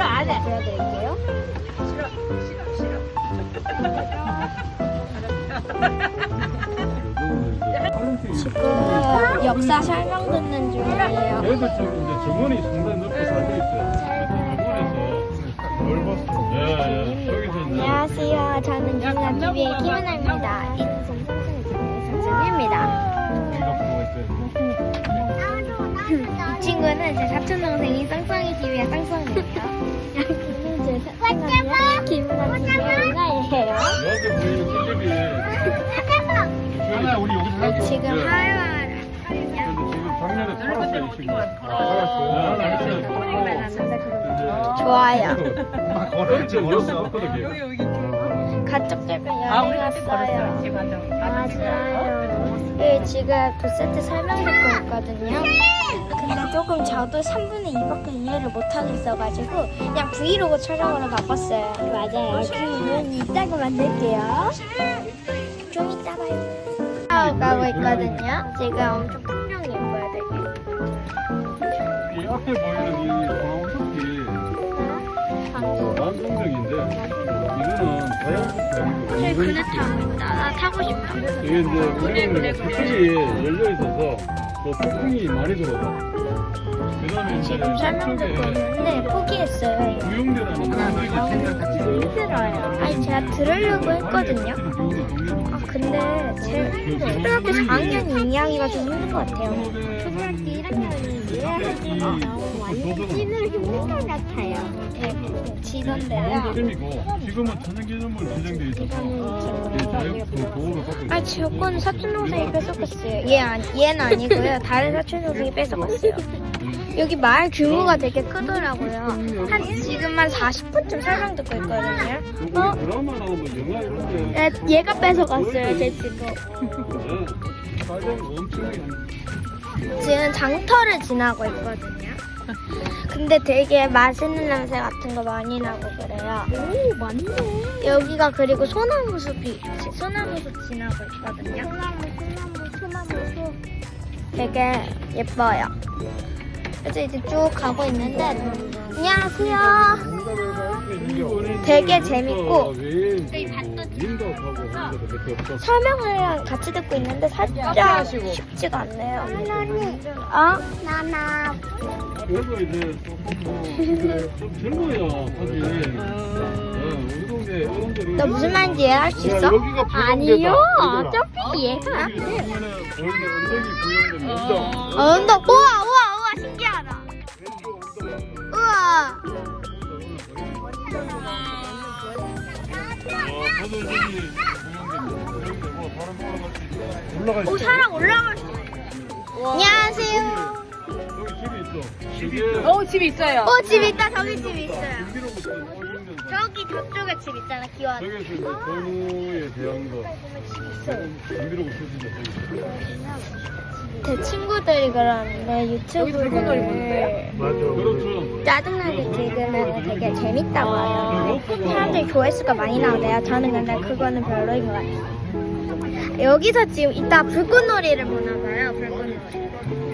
싫어 안 해. 보여드릴게요. 지금 역사 설명 듣는 중이에요. 얘들 지금 이제 정원이 상당히 넓게 살고 있어요. 정원에서 넓었어. 예, 예. 여기서 이제 안녕하세요. 저는 중간 TV의 김은아입니다. 보고 있어요. 이 친구는 제 사촌 동생이 쌍쌍이 TV의 쌍 작년에 이 친구. 아, 살았어요. 좋아요. 막 걸었지, 걸었어. 없거든요. 가족들과 아 여행 맞아. 맞아요. 네, 지금 두 세트 설명 듣고 있거든요. 근데 조금 저도 3분의 2밖에 이해를 못하겠어가지고 그냥 브이로그 촬영으로 바꿨어요. 맞아요. 그 이유는 이따가 만들게요. 좀 이따 봐요. 하고 가고 있거든요. 지금 엄청 풍경이 예뻐요, 되게. 이 앞에 보이는 이 방금. 남성적인데 이거는 아니고 그네 타고 있다. 나 타고 싶다. 이게 이제 우리는 서쪽이 열려 있어서 그 폭풍이 많이 들어가. 그다음에 지금 설명 듣고 서쪽에 있는데 포기했어요. 구용대라는 공장이 힘들어요. 아니 제가 들으려고 했거든요. 아 근데 제 초등학교 4학년 이야기가 좀 힘든 것 같아요. 초등학교 1학년이 이해하기가 완전 찐으로 힘든 것 같아요. 네, 지던데요. 지금은 천연기념물 지정돼 있어서 보호를 받고. 아, 제 거는 사촌 동생이 뺏어갔어요. 얘 아니, 얘는 아니고요. 다른 사촌 동생이 뺏어갔어요. 여기 마을 규모가 되게 크더라고요. 한 지금 한 40분쯤 설명 듣고 있거든요. 어? 네, 얘가 뺏어갔어요, 제 지금. 지금 장터를 지나고 있거든요. 근데 되게 맛있는 냄새 같은 거 많이 나고 그래요. 오, 맞네. 여기가 그리고 소나무 숲이, 소나무 숲 지나고 있거든요. 소나무, 소나무, 소나무 숲. 되게 예뻐요. 그래서 이제 쭉 가고 있는데, 안녕하세요. 되게 재밌고 설명을 같이 듣고 있는데 살짝 쉽지가 않네요. 어? 나나. 그래도 이제 좀 젊어야 사실 어, 너 무슨 말인지 이해할 수 야, 있어? 아니요. 어차피 이해가 안 돼. 언덕 어, 언덕. 우와, 우와, 우와, 신기하다. 우와. 어, 수 있어 오, 있어 사람 올라갈 수 있어. 안녕하세요. 여기 집이 있어 집이 어 집이 있어요. 오, 집 있다. 저기 집 있어요. 저기 저쪽에 집 있잖아, 기와. 저기서 이제 전 대한 거 준비로부터 소진이 제 친구들이 그러는데 유튜브를 맞아 그렇죠 짜증나게 찍으면 되게 재밌다고 하요 사람들이 조회수가 많이 나오대요. 저는 근데 그거는 별로인 것 같아요. 여기서 지금 이따 불꽃놀이를 보나 봐요. 불꽃놀이.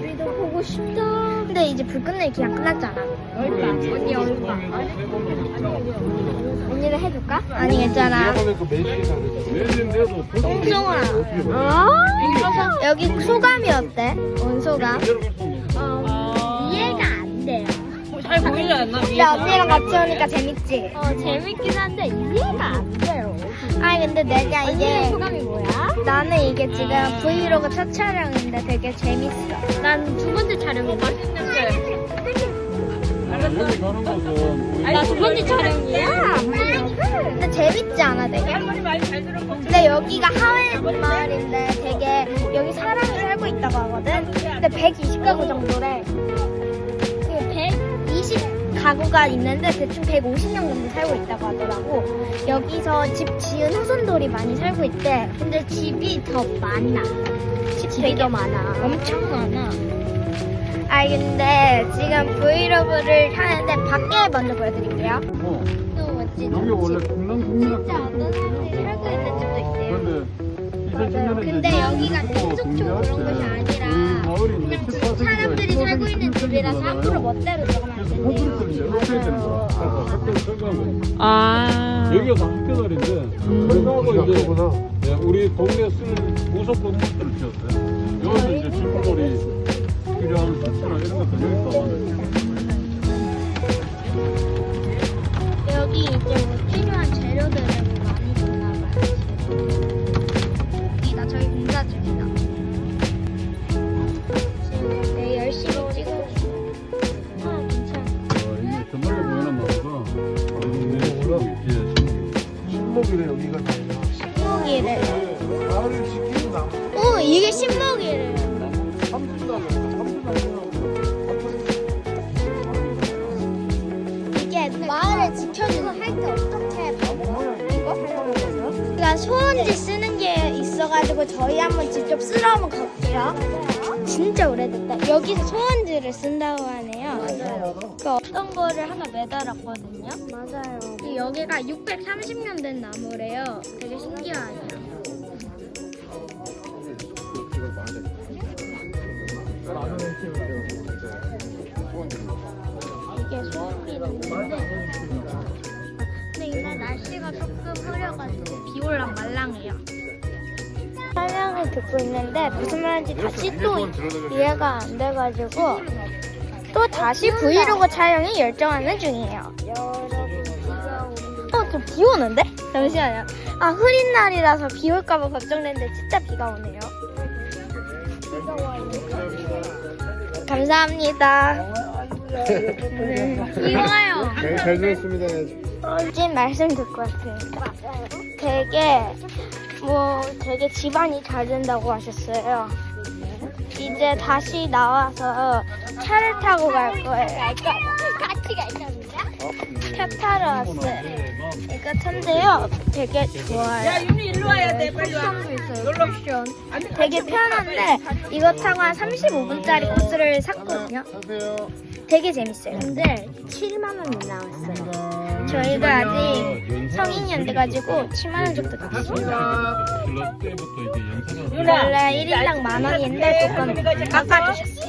우리도 보고 싶다. 근데 이제 불꽃놀이 그냥 끝났잖아. 언니 얼마? 언니를 해줄까? 아니 괜찮아. 똥송아. 어? 여기 소감이 어때? 온소감? 어, 이해가 안 돼요. 잘 보이지 않나? 근데 언니랑 같이 오니까 재밌지? 어 재밌긴 한데 이해가 안 돼요. 아니 근데 내가 이게 소감이 뭐야? 나는 이게 지금 브이로그 첫 촬영인데 되게 재밌어. 난 두 번째 촬영이 맛있는데. 여기 가는 곳은 나 두 번째 촬영이야. 근데 재밌지 않아 되게? 근데 여기가 하회 마을인데 되게 여기 사람이 살고 있다고 하거든. 근데 120가구 정도래. 그 120 가구가 있는데 대충 150명 정도 살고 있다고 하더라고. 여기서 집 지은 후손들이 많이 살고 있대. 근데 집이 더 많아. 집이 더 많아. 엄청 많아. 아 근데 지금 브이로그를 하는데 밖에 먼저 보여드릴게요. 어. 여기 원래 강남 국민학교 진짜 어떤 사람들이 살고 있는 집도 있어요. 그런데 맞아요. 근데 여기가 민속촌 그런 곳이 아니라 그냥 사람들이 살고 있는 집이 물이라서 함부로 멋대로 들어가면 안 그래서 된대요. 콘크리트를 이제 없애야 되는 거야. 그래서 철거한 거야. 아. 여기가 다 학교들인데 철거하고 이제 네, 우리 동네 쓸 무속 건물들을 지었어요. 여기서 이제 집물놀이 필요한 수트나 이런 것들 여기서 마을을 지켜주고 할 때 어떻게 이거 그러니까 소원지 쓰는 게 있어가지고 저희 한번 직접 쓰러 한번 갈게요. 진짜 오래됐다. 여기서 소원지를 쓴다고 하네요. 맞아요. 그 어떤 거를 하나 매달았거든요. 맞아요. 여기가 630년 된 나무래요. 되게 신기하네요. 이게 소원비는데 근데 이날 날씨가 조금 흐려가지고 비 올랑 말랑해요. 설명을 듣고 있는데 무슨 말인지 다시 또 이해가 안 돼가지고 또 다시 브이로그 촬영에 열정하는 중이에요. 어, 좀 비 오는데? 잠시만요. 아, 흐린 날이라서 비 올까봐 걱정됐는데 진짜 비가 오네요. 감사합니다. 네. 비 와요. 네, 잘 들었습니다 찐 말씀 듣고 왔습니다. 되게 뭐 되게 집안이 잘 된다고 하셨어요. 이제 다시 나와서 차를 타고 갈 거예요. 같이 갈 건데? 차 타러 왔어요. 이거 탄데요. 되게 좋아요. 야, 윤희 일로 와야 돼. 빨리 와. 쿠션도 있어요. 쿠션. 되게 편한데 이거 타고 한 35분짜리 코스를 샀거든요. 되게 재밌어요. 근데 7만 원이 나왔어요. 저희가 아직 성인이 안 돼가지고 7만 원 정도 나왔습니다. 연세가 원래 1인당 만 원인데 조금 깎아주셨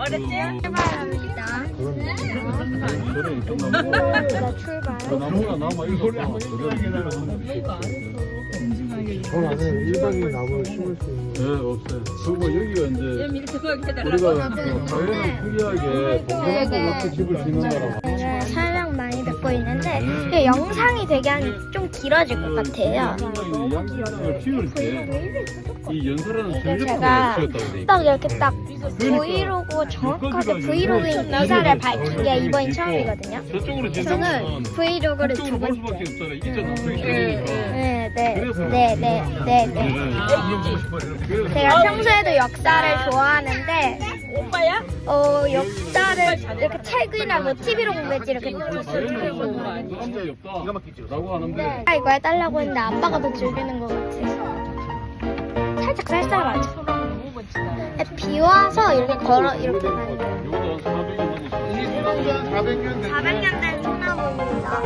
어요. 어렸지? 출발합니다. 그래 그나 출발. 나무가 남아 일반인 나무를 심을 수 있는 네 없어요. 그리고 여기가 이제 이렇게 우리가 그 사회는 특이하게 동그랗고 같은 집을 짓는 거라고. 듣고 있는데 이 영상이 되게 한 좀 길어질 것 같아요. 키울 때이 연설하는 이게 제가. 딱 이렇게 딱 브이로그 정확하게 브이로그인 기사를 밝힌 게 이번이 처음이거든요. 저는 브이로그를 두 번째. 네, 네, 네, 네, 네, 네. 제가 평소에도 역사를 좋아하는데 오빠야? 어 역사를 이렇게 책이나 뭐 TV로 공부했지 이렇게 뭐 남자이 없다. 라고 하는데 아 이거 해달라고 했는데 아빠가 더 즐기는 것 같아서 살짝 쌀쌀하죠. 비 와서 이렇게 걸어 이렇게 가는 거. 요거도 한 400년 이 있어. 소나무가 400년 된 400년 된 소나무입니다.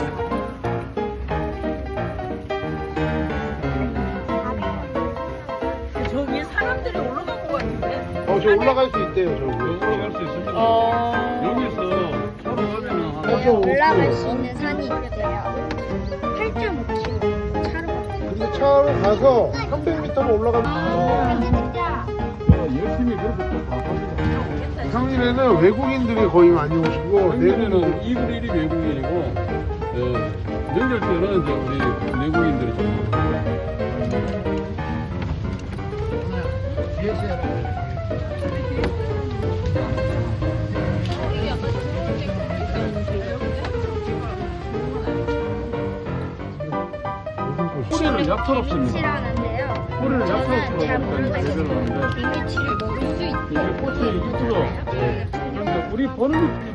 저 위에 사람들이 올라간 것 같은데? 어, 저 올라갈 수 있대요 저기 올라갈 수 있습니다. 어. 올라갈 수 있는 산이 있대요. 8.5km 차로 가요. 근데 차로 가서 300m만 올라가면 열심히 그렇게 또다 하시고. 평일에는 외국인들이 거의 많이 오시고 평일에는 내국인 2분 1이 외국인이고, 예, 명절 때는 이제 우리 내국인들이 좀. 저는 잘 모르겠어요. 하는데 먹을 수 이게 있고 꽃이 이쁘죠? 그런데 우리 보는 거 있죠.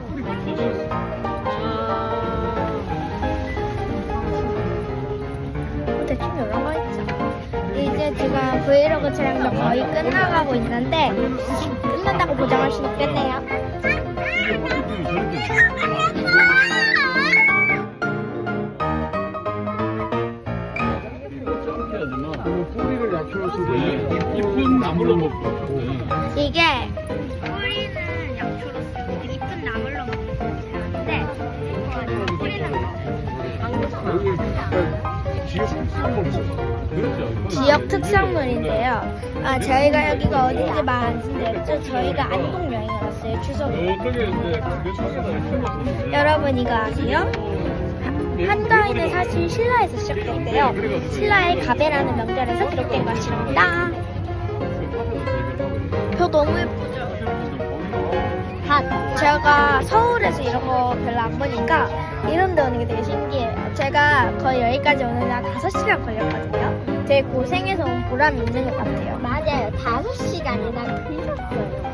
이제 지금 브이로그 촬영도 거의 끝나가고 있는데 끝난다고 보장할 순 없겠네요. 이게 꽃이 저렇게 저렇게 나물로 먹고 이게 뿌리는 약초로 쓰고 그 잎은 나물로 먹는 건데 뿌리는 거예요 지역 특산물인데요. 아 저희가 여기가 어딘지 말안지 모르죠. 저희가 안동 여행을 왔어요. 추석 여러분 이거 아세요? 한가위는 사실 신라에서 시작됐대요. 신라의 가베라는 명절에서 기록된 것입니다. 저 너무 예쁘죠? 다 제가 서울에서 이런 거 별로 안 보니까 이런 데 오는 게 되게 신기해요. 제가 거의 여기까지 오는데 한 5시간 걸렸거든요. 되게 고생해서 온 보람이 있는 것 같아요. 맞아요. 5시간이나 걸렸어요.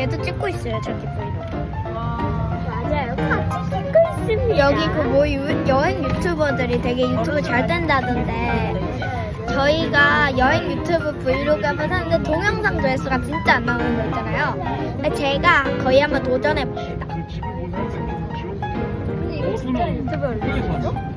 얘도 찍고 있어요, 저기 브이로그. 맞아요. 같이 찍고 있습니다. 여기 그 뭐 여행 유튜버들이 되게 유튜브 잘 된다던데 저희가 여행 유튜브 브이로그 한번 하는데 동영상 조회수가 진짜 안 나오는 거 있잖아요. 근데 제가 거의 한번 도전해 봅니다. 옷은 유튜브 올리는